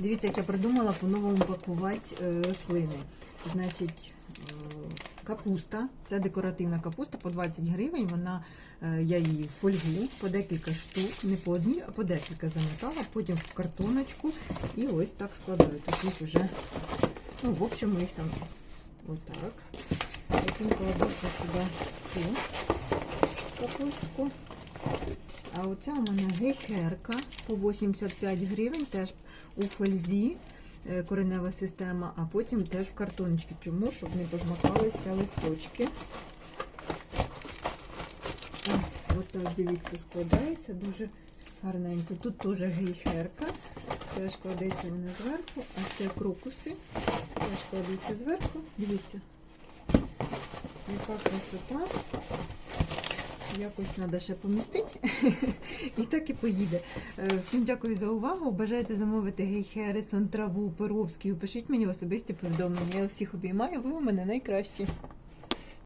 Дивіться, як я придумала по-новому пакувати е, рослини. Значить, е, капуста, це декоративна капуста по 20 гривень. Вона, е, я її в фольгу по декілька штук, не по одній, а по декілька замотала, потім в картоночку і ось так складаю. Тут їх вже, ну, в общем, їх там отак. Потім кладу ще сюди цю капустку. А оця у мене гейхерка по 85 гривень, теж у фользі е, коренева система, а потім теж в картоночки. Чому? Щоб не пожмакалися листочки. Ось, отак, дивіться, складається дуже гарненько. Тут теж гейхерка, теж кладеться вона зверху, а це крокуси, теж кладуться зверху. Дивіться, яка красота. Якось треба ще помістити. і так і поїде. Е, Всім дякую за увагу. Бажаєте замовити Гей Хересон, траву, перовський. Пишіть мені особисті повідомлення. Я всіх обіймаю, ви у мене найкращі.